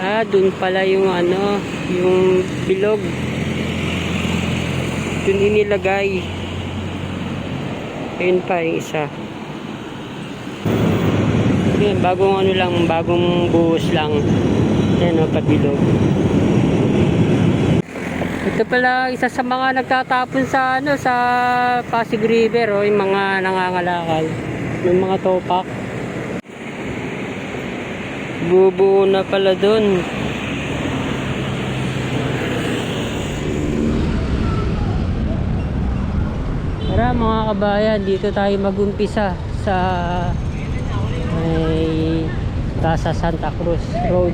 Ah, dun pala yung ano, yung bilog. Dun inilagay. Ayun pa yung isa. Yun, bagong ano lang, bagong buhos lang. Yan o, pabilog. Ito pala isa sa mga nagtatapon sa ano sa Pasig River oh, yung mga nangangalakal ng mga topak. Bubuo na pala doon. Tara mga kabayan, dito tayo magumpisa sa may Casa Santa Cruz Road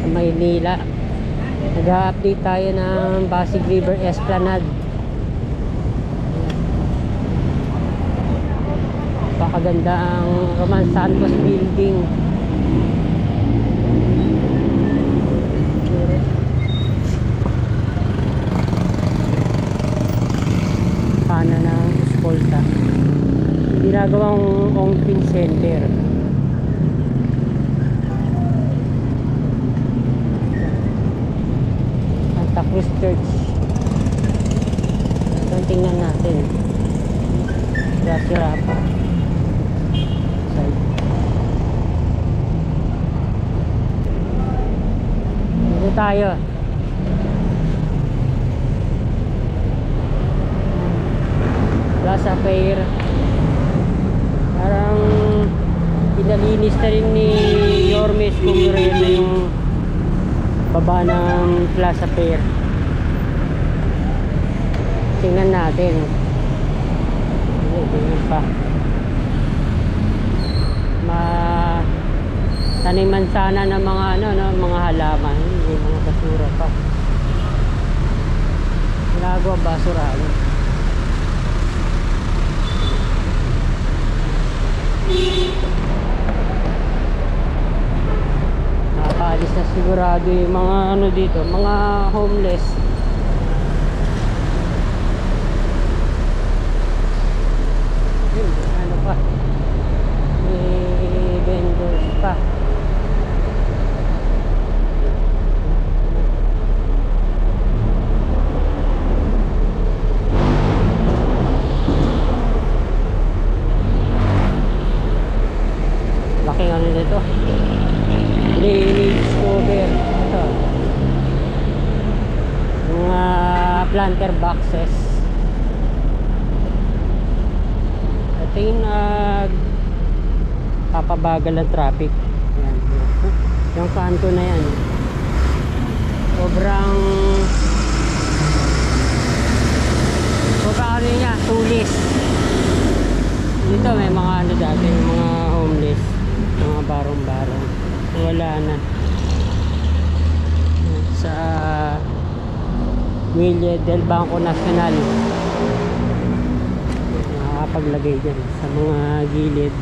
sa Maynila. Nag-update tayo ng Pasig River Esplanade. Pakaganda ang Roman Santos Building. Pana ng Escolta. Ginagawang Ongpin Center. Santa Cruz Church. Tingnan natin. Sira-sira. Side. Dito tayo. Plaza Fair. Parang pinalinis na rin ni Yormes Cumureno yung baba ng Plaza Fair. Tingnan natin. Tingnan pa. Ma taniman sana ng mga ano no, mga halaman, may basura pa. Ginagawa basurahan. Nakakaalis na sigurado yung mga ano dito, mga homeless. Yun, ano pa? May vendors pa. Laking ano nito. Drainage cover. Ito. Mga planter boxes. Ito yung nag papabagal ng traffic. Yan. Yung kanto na yan. Sobrang sobrang ano niya, tulis. Dito may mga ano dati, yung mga homeless, mga barong-barong. Wala na. Sa Willie del Banco Nacional. Nakakapaglagay dyan sa mga gilid.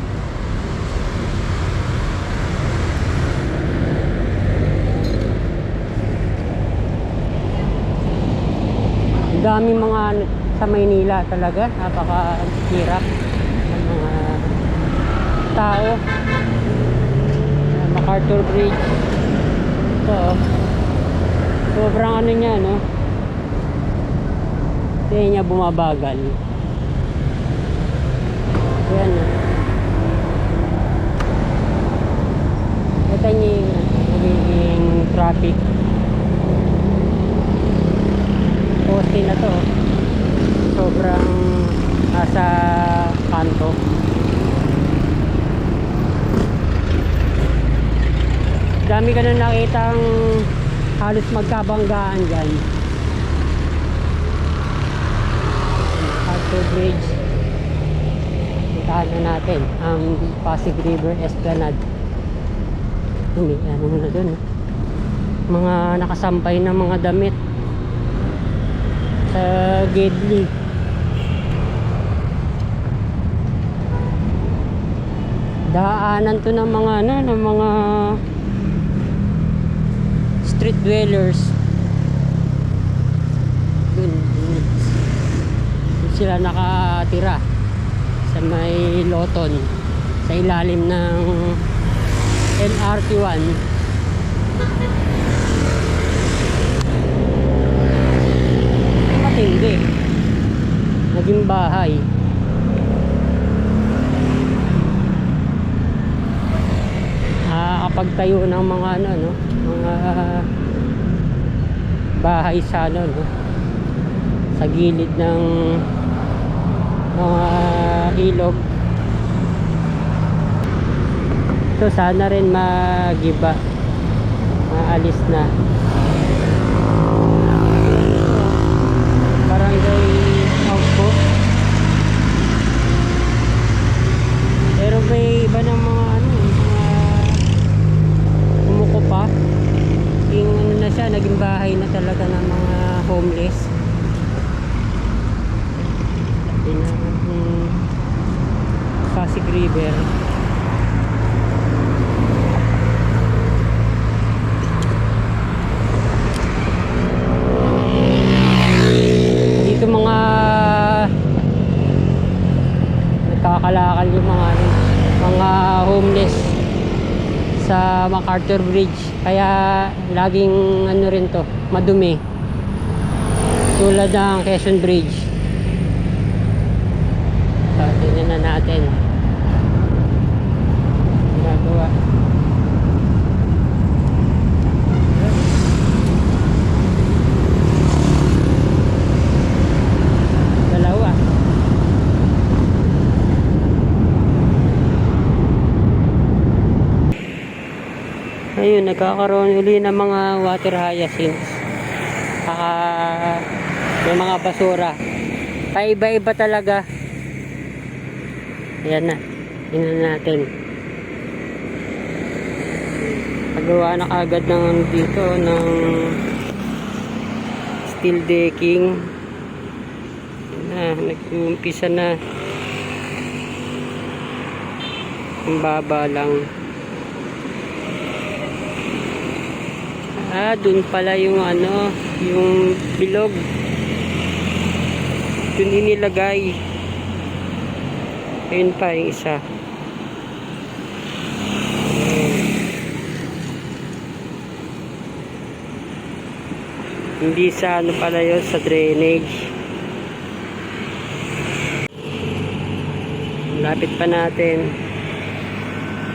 Daming mga ano, sa Maynila talaga, napakahirap ng mga tao. MacArthur Bridge. Ito, oh. sobrang ano niya, no? Tingnan niya bumabagal. Yan. Ito niya yung nagiging traffic. poste na to sobrang nasa kanto dami ka na nakitang halos magkabanggaan dyan Arthur Bridge puntahan na natin ang Pasig River Esplanade Umi, ano na dun eh. mga nakasampay na mga damit sa Gedli. Daanan to ng mga ano, ng mga street dwellers. Dun, dun. Dun sila nakatira sa may loton sa ilalim ng LRT1 Matindi. Naging bahay. Nakakapagtayo ng mga ano, no? Mga bahay sa ano, no? Sa gilid ng mga ilog. So sana rin magiba. Maalis na. Barangay outpost. Pero may iba ng mga ano, mga umuko pa. Yung ano na siya, naging bahay na talaga ng mga homeless. Sabi na, yung Pasig River. Dito mga nagkakalakal yung mga ano, mga homeless sa MacArthur Bridge. Kaya laging ano rin to, madumi. Tulad ng Quezon Bridge. So, tingnan na natin. Ginagawa. Dalawa. Ayun, nagkakaroon uli ng mga water hyacinths. Saka may mga basura. Paiba-iba talaga. Yan na. Tingnan natin. Pagawa na agad ng dito ng steel decking. Na, nag-uumpisa na. Ang baba lang. Ah, dun pala yung ano, yung bilog. Dun inilagay. Ayun pa yung isa. Ayan. Hindi sa ano pala yun, sa drainage. Lapit pa natin.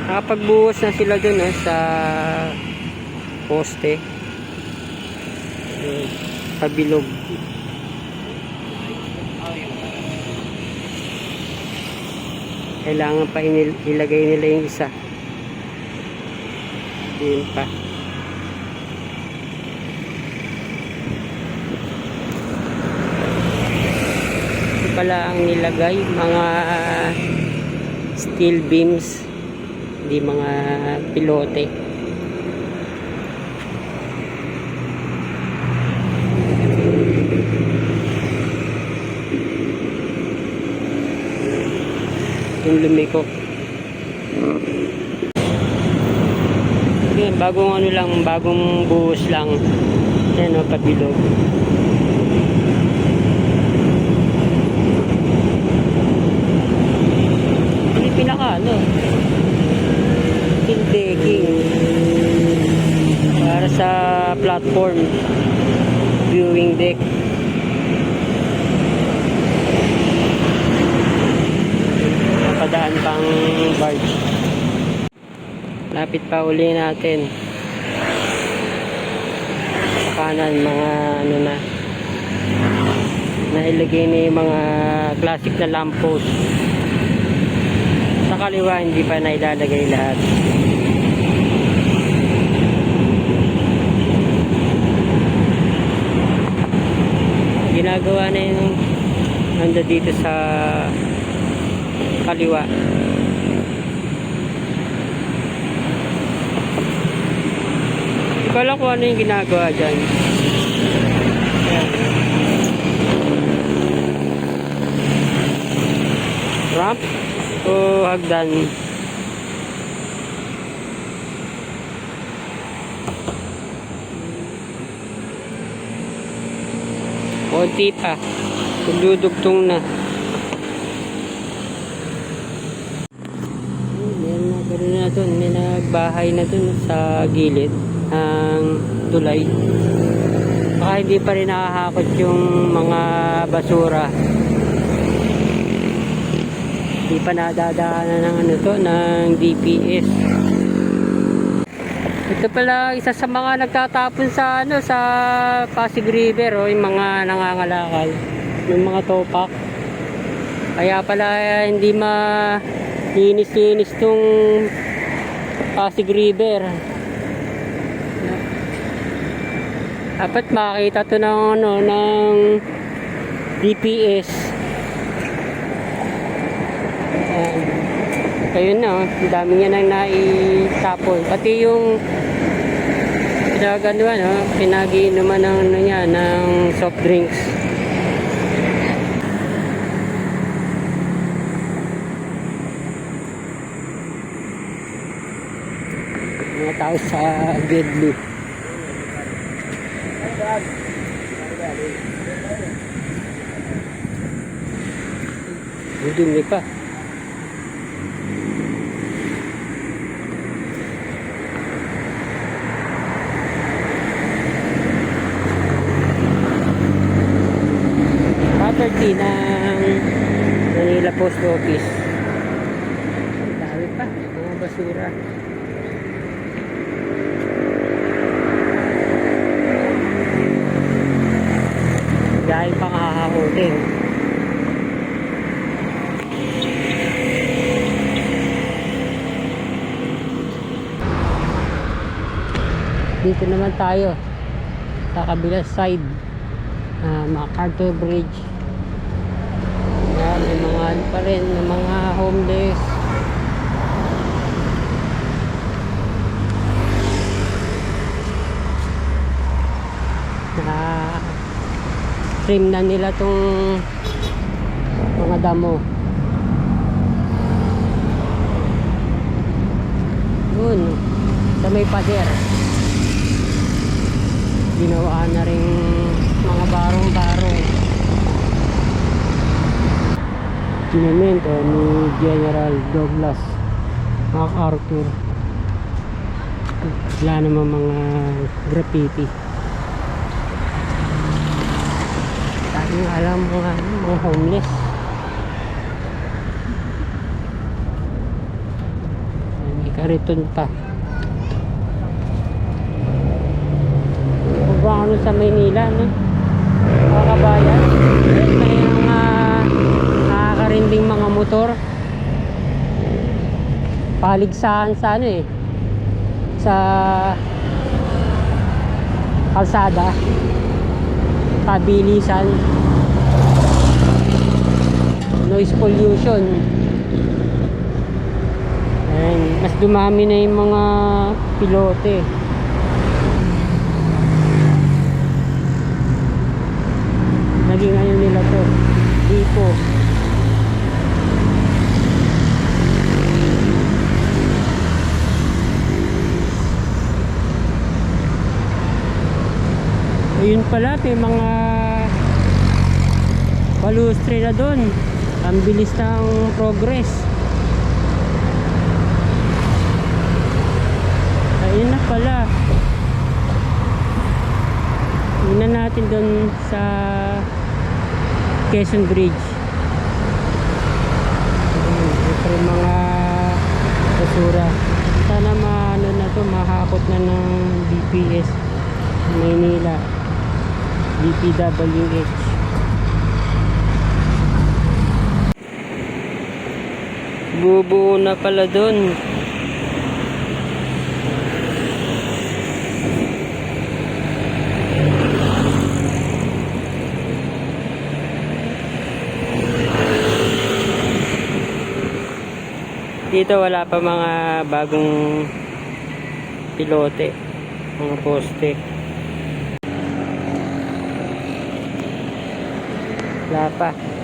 Nakapagbuhos na sila dun eh, sa poste. Ayun, Sa bilog. Kailangan pa ilagay nila yung isa. Yun pa. Ito pala ang nilagay, mga steel beams, hindi mga pilote. Yung lumiko. Yan, bagong ano lang, bagong buhos lang. Yan o, pabilog. Ano yung pinaka, ano? Steel decking. Para sa platform. Viewing deck. Napadaan pang barge. Lapit pa uli natin. Sa kanan mga ano na. Nailagay na yung mga classic na lamppost. Sa kaliwa hindi pa nailalagay lahat. Ginagawa na yung nanda dito sa kaliwa. Hindi ko ano yung ginagawa dyan. Ayan. Ramp o hagdan? Konti pa. Dudugtong na. Meron na, doon sa gilid. ng tulay. Baka hindi pa rin nakahakot yung mga basura. Hindi pa nadadaanan ng ano to, ng DPS. Ito pala isa sa mga nagtatapon sa ano sa Pasig River oh, yung mga nangangalakal, yung mga topak. Kaya pala eh, hindi ma linis-linis tong Pasig River. Dapat makita to ng ano ng DPS. Ayan. Ayun na, oh. ang dami niya nang naitapon. Pati yung pinaganuan, no? pinagiinuman ng, ano niya, ng soft drinks. Tao sa Gedli. Dumi pa. property ng Manila Post Office. Ang dami pa, mga basura. Dahil pang hahahuling. Dito naman tayo. Sa kabilang side. Uh, MacArthur Bridge. Ayan, may mga ano pa rin may mga homeless. Na trim na nila tong mga damo. Yun sa may pader ginawa na rin mga barong-barong. Sinamento ni General Douglas MacArthur wala naman mga graffiti. Tayong alam mga, mga homeless. May kariton pa Sobrang ano sa Maynila, no? Mga kabayan. May mga nakakarinding mga motor. Paligsahan sa ano eh. Sa kalsada. Pabilisan. Noise pollution. Ayan, mas dumami na yung mga pilote. naging ano nila to tipo ayun pala may mga balustre na doon. Ang bilis ng progress. Ayun na pala. Tingnan natin doon sa Quezon Bridge. Ito yung mga basura. Sana maano na to, mahakot na ng DPS Maynila. DPWH. Bubuo na pala doon. Dito wala pa mga bagong pilote, mga poste. Wala pa.